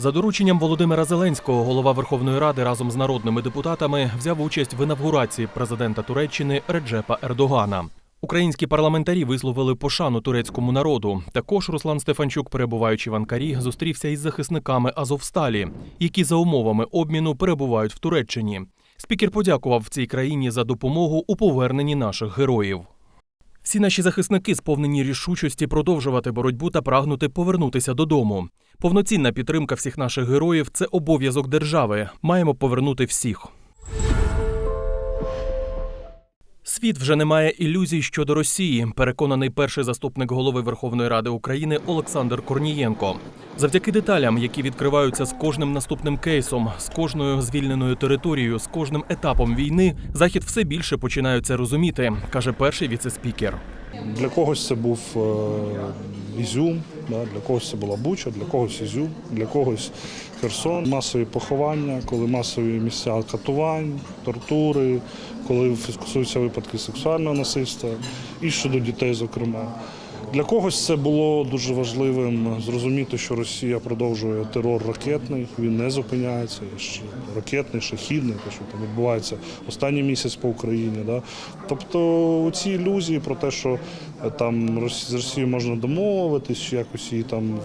За дорученням Володимира Зеленського, голова Верховної Ради разом з народними депутатами взяв участь в інавгурації президента Туреччини Реджепа Ердогана. Українські парламентарі висловили пошану турецькому народу. Також Руслан Стефанчук, перебуваючи в Анкарі, зустрівся із захисниками Азовсталі, які за умовами обміну перебувають в Туреччині. Спікер подякував цій країні за допомогу у поверненні наших героїв. Всі наші захисники сповнені рішучості продовжувати боротьбу та прагнути повернутися додому. Повноцінна підтримка всіх наших героїв це обов'язок держави. Маємо повернути всіх. Світ вже не має ілюзій щодо Росії, переконаний перший заступник голови Верховної Ради України Олександр Корнієнко. Завдяки деталям, які відкриваються з кожним наступним кейсом, з кожною звільненою територією, з кожним етапом війни, захід все більше починає це розуміти, каже перший віцеспікер. Для когось це був е, Ізюм, для когось це була Буча, для когось Ізюм, для когось Херсон. Масові поховання, коли масові місця катувань, тортури, коли фіксуються випадки сексуального насильства і щодо дітей, зокрема. Для когось це було дуже важливим зрозуміти, що Росія продовжує терор ракетний, він не зупиняється, ракетний, шахідний, те, що там відбувається останній місяць по Україні. Да? Тобто ці ілюзії про те, що там з Росією можна домовитись, якось її там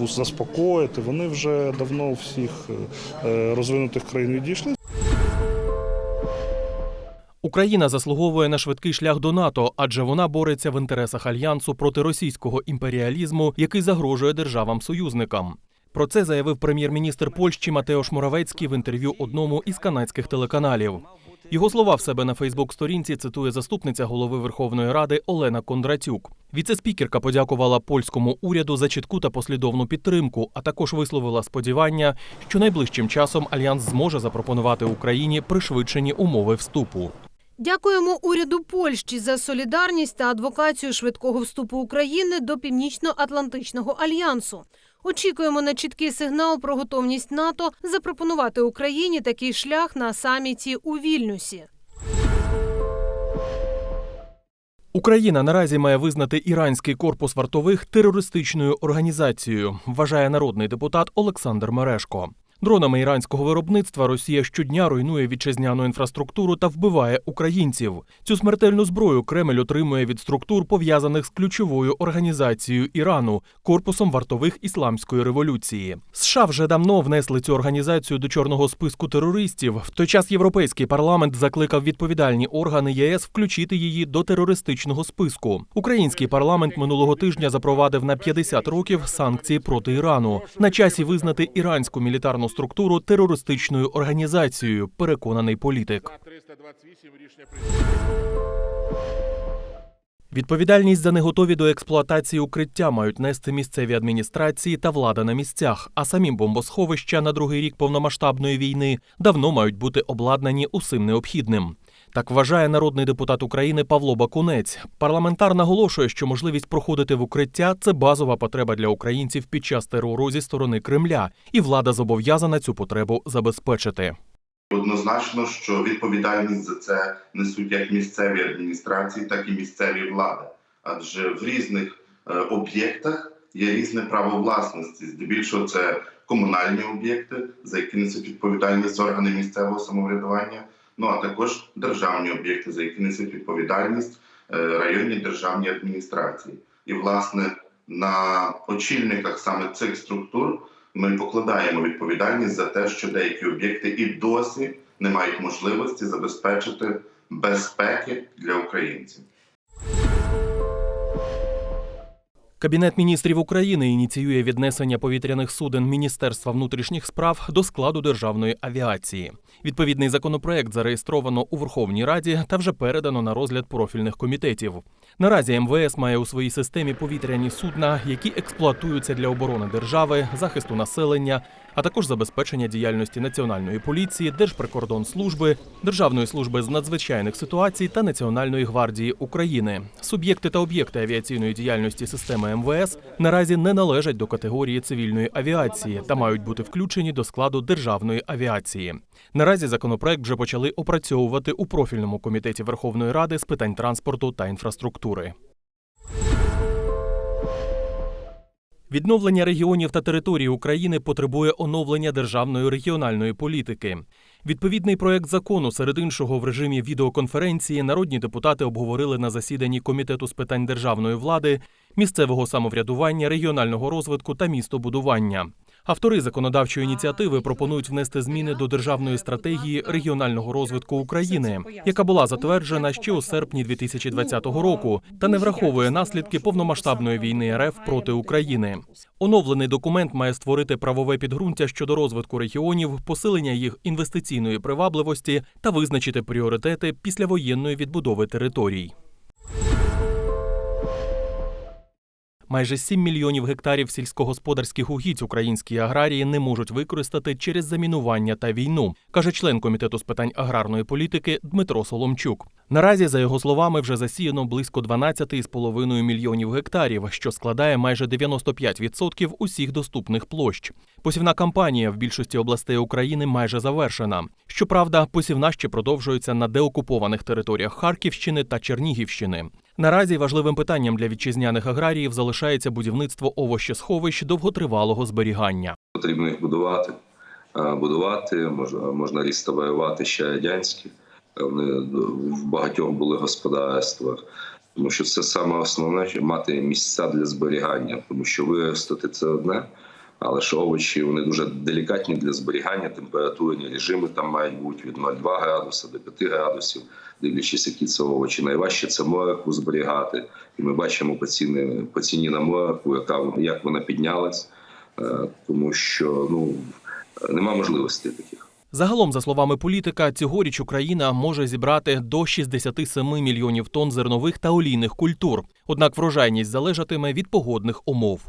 заспокоїти, вони вже давно всіх е, розвинутих країн відійшли. Україна заслуговує на швидкий шлях до НАТО, адже вона бореться в інтересах альянсу проти російського імперіалізму, який загрожує державам-союзникам. Про це заявив прем'єр-міністр Польщі Матеош Моравецький в інтерв'ю одному із канадських телеканалів. Його слова в себе на Фейсбук-сторінці цитує заступниця голови Верховної Ради Олена Кондратюк. Віцеспікерка подякувала польському уряду за чітку та послідовну підтримку, а також висловила сподівання, що найближчим часом альянс зможе запропонувати Україні пришвидшені умови вступу. Дякуємо уряду Польщі за солідарність та адвокацію швидкого вступу України до Північно-Атлантичного альянсу. Очікуємо на чіткий сигнал про готовність НАТО запропонувати Україні такий шлях на саміті у Вільнюсі. Україна наразі має визнати іранський корпус вартових терористичною організацією, вважає народний депутат Олександр Мерешко. Дронами іранського виробництва Росія щодня руйнує вітчизняну інфраструктуру та вбиває українців. Цю смертельну зброю Кремль отримує від структур, пов'язаних з ключовою організацією Ірану корпусом вартових ісламської революції. США вже давно внесли цю організацію до чорного списку терористів. В той час європейський парламент закликав відповідальні органи ЄС включити її до терористичного списку. Український парламент минулого тижня запровадив на 50 років санкції проти Ірану. На часі визнати іранську мілітарну структуру терористичною організацією. Переконаний політик. 328 рішення Відповідальність за неготові до експлуатації укриття мають нести місцеві адміністрації та влада на місцях, а самі бомбосховища на другий рік повномасштабної війни давно мають бути обладнані усім необхідним. Так вважає народний депутат України Павло Бакунець. Парламентар наголошує, що можливість проходити в укриття це базова потреба для українців під час терору зі сторони Кремля, і влада зобов'язана цю потребу забезпечити. Однозначно, що відповідальність за це несуть як місцеві адміністрації, так і місцеві влади. Адже в різних е, об'єктах є різне право власності. Здебільшого це комунальні об'єкти, за які несуть відповідальність органи місцевого самоврядування. Ну а також державні об'єкти, за які несуть відповідальність е, районні державні адміністрації. І власне на очільниках саме цих структур ми покладаємо відповідальність за те, що деякі об'єкти і досі не мають можливості забезпечити безпеки для українців. Кабінет міністрів України ініціює віднесення повітряних суден Міністерства внутрішніх справ до складу державної авіації. Відповідний законопроект зареєстровано у Верховній Раді та вже передано на розгляд профільних комітетів. Наразі МВС має у своїй системі повітряні судна, які експлуатуються для оборони держави, захисту населення, а також забезпечення діяльності Національної поліції, Держприкордонслужби, Державної служби з надзвичайних ситуацій та Національної гвардії України. Суб'єкти та об'єкти авіаційної діяльності системи МВС наразі не належать до категорії цивільної авіації та мають бути включені до складу державної авіації. Наразі законопроект вже почали опрацьовувати у профільному комітеті Верховної Ради з питань транспорту та інфраструктури. Відновлення регіонів та територій України потребує оновлення державної регіональної політики. Відповідний проект закону, серед іншого, в режимі відеоконференції народні депутати обговорили на засіданні Комітету з питань державної влади, місцевого самоврядування, регіонального розвитку та містобудування. Автори законодавчої ініціативи пропонують внести зміни до державної стратегії регіонального розвитку України, яка була затверджена ще у серпні 2020 року, та не враховує наслідки повномасштабної війни РФ проти України. Оновлений документ має створити правове підґрунтя щодо розвитку регіонів, посилення їх інвестиційної привабливості та визначити пріоритети післявоєнної відбудови територій. Майже 7 мільйонів гектарів сільськогосподарських угідь українські аграрії не можуть використати через замінування та війну, каже член комітету з питань аграрної політики Дмитро Соломчук. Наразі, за його словами, вже засіяно близько 12,5 мільйонів гектарів, що складає майже 95% усіх доступних площ. Посівна кампанія в більшості областей України майже завершена. Щоправда, посівна ще продовжується на деокупованих територіях Харківщини та Чернігівщини. Наразі важливим питанням для вітчизняних аграріїв залишається будівництво овощесховищ довготривалого зберігання. потрібно їх будувати. Е, Будувати можна, можна реставрувати ще радянські. Вони в багатьох були господарствах. Тому що це саме основне, мати місця для зберігання, тому що виростити це одне, але ж овочі вони дуже делікатні для зберігання, температурні режими там мають бути від 0,2 градуса до 5 градусів, дивлячись, які це овочі. Найважче це морку зберігати. І ми бачимо по ціні, по ціні на морку, яка як вона піднялась, Е, тому що ну нема можливостей таких. Загалом, за словами політика, цьогоріч Україна може зібрати до 67 мільйонів тонн зернових та олійних культур. Однак врожайність залежатиме від погодних умов.